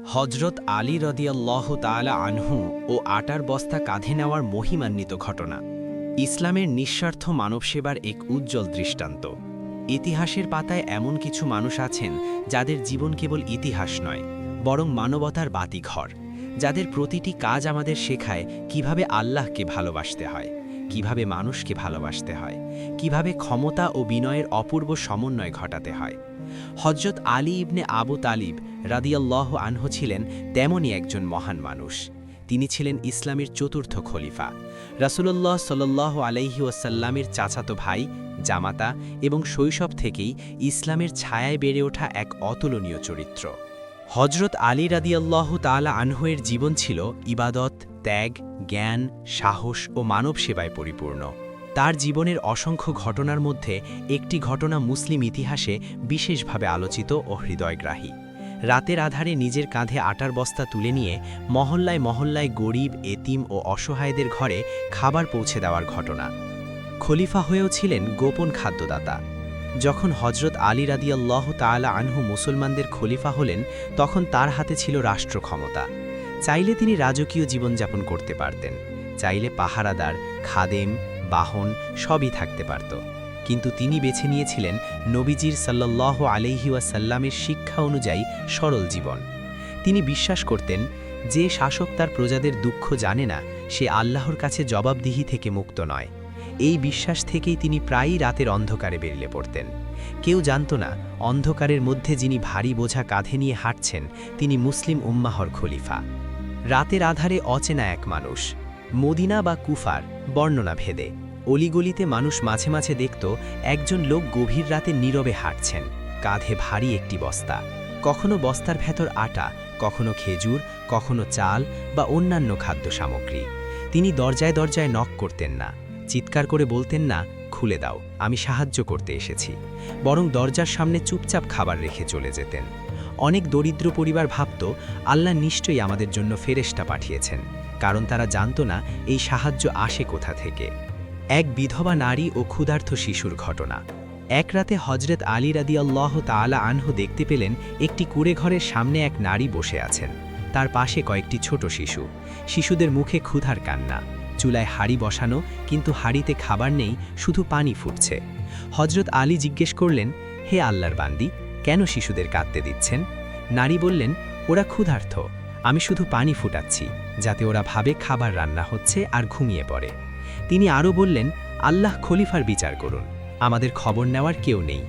হজরত আলী রদিয়াল্লাহ তালা আনহু ও আটার বস্তা কাঁধে নেওয়ার মহিমান্বিত ঘটনা। ইসলামের নিঃস্বার্থ মানবসেবার এক উজ্জ্বল দৃষ্টান্ত। ইতিহাসের পাতায় এমন কিছু মানুষ আছেন যাদের জীবন কেবল ইতিহাস নয়, বরং মানবতার বাতিঘর। যাদের প্রতিটি কাজ আমাদের শেখায় কীভাবে আল্লাহকে ভালোবাসতে হয়, কীভাবে মানুষকে ভালোবাসতে হয়, কীভাবে ক্ষমতা ও বিনয়ের অপূর্ব সমন্বয় ঘটাতে হয়। হজরত আলী ইবনে আবু তালিব রাদিয়াল্লাহ আনহু ছিলেন তেমনই একজন মহান মানুষ। তিনি ছিলেন ইসলামের চতুর্থ খলিফা। রাসুলল্লাহ সাল্লাহ আলাইহি ওয়াসাল্লামের চাচাতো ভাই, জামাতা এবং শৈশব থেকেই ইসলামের ছায়ায় বেড়ে ওঠা এক অতুলনীয় চরিত্র। হজরত আলী রাদিয়াল্লাহ তালা আনহুয়ের জীবন ছিল ইবাদত, ত্যাগ, জ্ঞান, সাহস ও মানব সেবায় পরিপূর্ণ। তার জীবনের অসংখ্য ঘটনার মধ্যে একটি ঘটনা মুসলিম ইতিহাসে বিশেষভাবে আলোচিত ও হৃদয়গ্রাহী। রাতের আধারে নিজের কাঁধে আটার বস্তা তুলে নিয়ে মহল্লায় মহল্লায় গরিব, এতিম ও অসহায়দের ঘরে খাবার পৌঁছে দেওয়ার ঘটনা। খলিফা হয়েও ছিলেন গোপন খাদ্যদাতা। যখন হজরত আলী রাদিয়াল্লাহ তাআলা আনহু মুসলমানদের খলিফা হলেন, তখন তার হাতে ছিল রাষ্ট্র ক্ষমতা। চাইলে তিনি রাজকীয় জীবনযাপন করতে পারতেন। চাইলে পাহারাদার, খাদেম বাহন সবই থাকতে পারত। কিন্তু তিনি বেছে নিয়েছিলেন নবীজির সাল্লাহ আলহি ওয়াসাল্লামের শিক্ষা অনুযায়ী সরল জীবন। তিনি বিশ্বাস করতেন, যে শাসক তার প্রজাদের দুঃখ জানে না, সে আল্লাহর কাছে জবাবদিহি থেকে মুক্ত নয়। এই বিশ্বাস থেকেই তিনি প্রায়ই রাতের অন্ধকারে বেরিয়ে পড়তেন। কেউ জানত না, অন্ধকারের মধ্যে যিনি ভারী বোঝা কাঁধে নিয়ে হাঁটছেন, তিনি মুসলিম উম্মাহর খলিফা। রাতের আধারে অচেনা এক মানুষ। মদিনা বা কুফার বর্ণনা ভেদে। অলিগলিতে মানুষ মাঝে মাঝে দেখত, একজন লোক গভীর রাতে নীরবে হাঁটছেন। কাঁধে ভারী একটি বস্তা। কখনো বস্তার ভেতর আটা, কখনো খেজুর, কখনো চাল বা অন্যান্য খাদ্য সামগ্রী। তিনি দরজায় দরজায় নক করতেন না। চিৎকার করে বলতেন, না, খুলে দাও, আমি সাহায্য করতে এসেছি। বরং দরজার সামনে চুপচাপ খাবার রেখে চলে যেতেন। অনেক দরিদ্র পরিবার ভাবত, আল্লাহ নিশ্চয়ই আমাদের জন্য ফেরেশতা পাঠিয়েছেন। কারণ তারা জানত না এই সাহায্য আসে কোথা থেকে। এক বিধবা নারী ও ক্ষুধার্থ শিশুর ঘটনা। এক রাতে হজরত আলী রাদিয়াল্লাহ তাআলা আনহু দেখতে পেলেন একটি কুড়ে ঘরের সামনে এক নারী বসে আছেন। তার পাশে কয়েকটি ছোট শিশু। শিশুদের মুখে ক্ষুধার কান্না। চুলায় হাড়ি বসানো, কিন্তু হাড়িতে খাবার নেই, শুধু পানি ফুটছে। হজরত আলী জিজ্ঞেস করলেন, হে আল্লাহর বান্দি, কেন শিশুদের কাঁদতে দিচ্ছেন? নারী বললেন, ওরা ক্ষুধার্থ আমি শুধু পানি ফুটাচ্ছি, যাতে ওরা ভাবে খাবার রান্না হচ্ছে আর ঘুমিয়ে পড়ে। তিনি আরও বললেন, আল্লাহ খলিফার বিচার করুন, আমাদের খবর নেওয়ার কেউ নেই।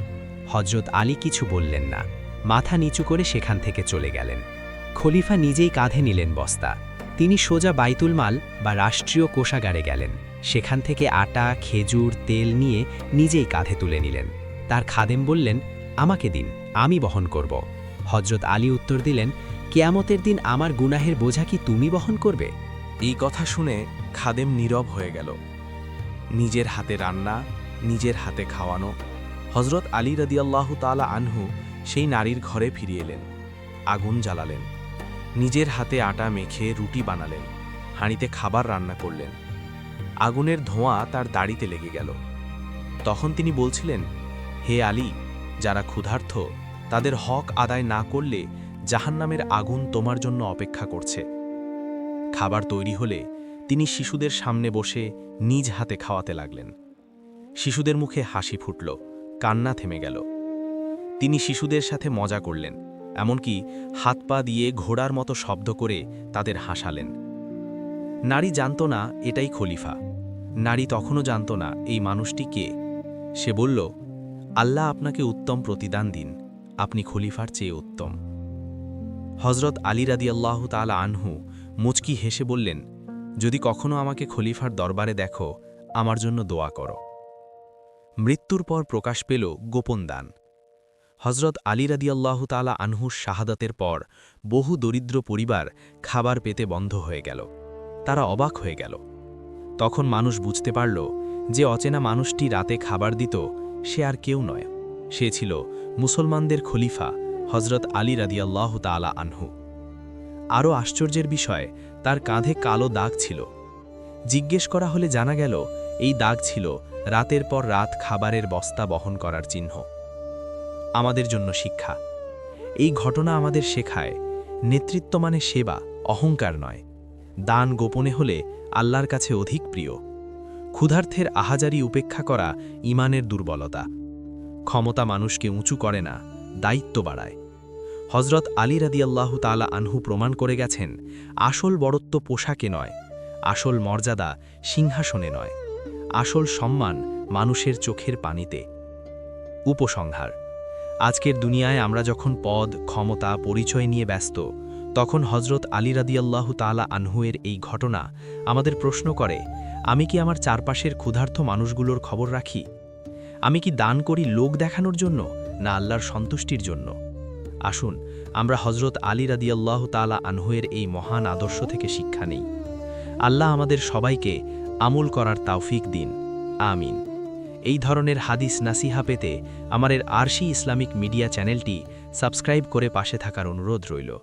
হজরত আলী কিছু বললেন না, মাথা নিচু করে সেখান থেকে চলে গেলেন। খলিফা নিজেই কাঁধে নিলেন বস্তা। তিনি সোজা বাইতুল মাল বা রাষ্ট্রীয় কোষাগারে গেলেন। সেখান থেকে আটা, খেজুর, তেল নিয়ে নিজেই কাঁধে তুলে নিলেন। তার খাদেম বললেন, আমাকে দিন, আমি বহন করব। হজরত আলী উত্তর দিলেন কেয়ামতের দিন আমার গুনাহের বোঝা কি তুমি বহন করবে? এই কথা শুনে খাদেম নীরব হয়ে গেল। নিজের হাতে রান্না, নিজের হাতে খাওয়ানো। হজরত আলী রদিয়াল্লাহ তালা আনহু সেই নারীর ঘরে ফিরিয়ে এলেন, আগুন জ্বালালেন। নিজের হাতে আটা মেখে রুটি বানালেন, হাঁড়িতে খাবার রান্না করলেন। আগুনের ধোঁয়া তার দাড়িতে লেগে গেল। তখন তিনি বলছিলেন, হে আলী, যারা ক্ষুধার্থ, তাদের হক আদায় না করলে জাহান্নামের আগুন তোমার জন্য অপেক্ষা করছে। খাবার তৈরি হলে তিনি শিশুদের সামনে বসে নিজ হাতে খাওয়াতে লাগলেন। শিশুদের মুখে হাসি ফুটল, কান্না থেমে গেল। তিনি শিশুদের সাথে মজা করলেন, এমনকি হাত পা দিয়ে ঘোড়ার মতো শব্দ করে তাদের হাসালেন। নারী জানত না এটাই খলিফা। নারী তখনও জানত না এই মানুষটি কে। সে বলল, আল্লাহ আপনাকে উত্তম প্রতিদান দিন। আপনি খলিফার চেয়ে উত্তম। হজরত আলী রাদিয়াল্লাহ তালা আনহু মুচকি হেসে বললেন, যদি কখনো আমাকে খলিফার দরবারে দেখো, আমার জন্য দোয়া করো। মৃত্যুর পর প্রকাশ পেল গোপন দান। হজরত আলী রাদিয়াল্লাহ তালা আনহুর শাহাদাতের পর বহু দরিদ্র পরিবার খাবার পেতে বন্ধ হয়ে গেল। তারা অবাক হয়ে গেল। তখন মানুষ বুঝতে পারল যে অচেনা মানুষটি রাতে খাবার দিত, সে আর কেউ নয়। সে ছিল মুসলমানদের খলিফা হজরত আলী রাদিয়াল্লাহ তালা আনহু। আরও আশ্চর্যের বিষয়, তার কাঁধে কালো দাগ ছিল। জিজ্ঞেস করা হলে জানা গেল, এই দাগ ছিল রাতের পর রাত খাবারের বস্তা বহন করার চিহ্ন। আমাদের জন্য শিক্ষা। এই ঘটনা আমাদের শেখায় নেতৃত্ব মানে সেবা অহংকার নয়। দান গোপনে হলে আল্লাহর কাছে অধিক প্রিয়। ক্ষুধার্থের আহাজারি উপেক্ষা করা ইমানের দুর্বলতা। ক্ষমতা মানুষকে উঁচু করে না। দায়িত্ব বাড়ায়। হজরত আলী রাদিয়াল্লাহু তালা আনহু প্রমাণ করে গেছেন, আসল বড়ত্ব পোশাকে নয়, আসল মর্যাদা সিংহাসনে নয়, আসল সম্মান মানুষের চোখের পানিতে। উপসংহার, আজকের দুনিয়ায় আমরা যখন পদ, ক্ষমতা, পরিচয় নিয়ে ব্যস্ত, তখন হজরত আলী রাদিয়াল্লাহু তালা আনহুয়ের এই ঘটনা আমাদের প্রশ্ন করে, আমি কি আমার চারপাশের ক্ষুধার্থ মানুষগুলোর খবর রাখি? আমি কি দান করি লোক দেখানোর জন্য? না আল্লাহর সন্তুষ্টির জন্য। আসুন, আমরা হজরত আলী রাদিয়াল্লাহ তালা আনহুয়ের এই মহান আদর্শ থেকে শিক্ষা নেই। আল্লাহ আমাদের সবাইকে আমল করার তাওফিক দিন। আমিন। এই ধরনের হাদিস নাসিহা পেতে আমাদের আরশি ইসলামিক মিডিয়া চ্যানেলটি সাবস্ক্রাইব করে পাশে থাকার অনুরোধ রইল।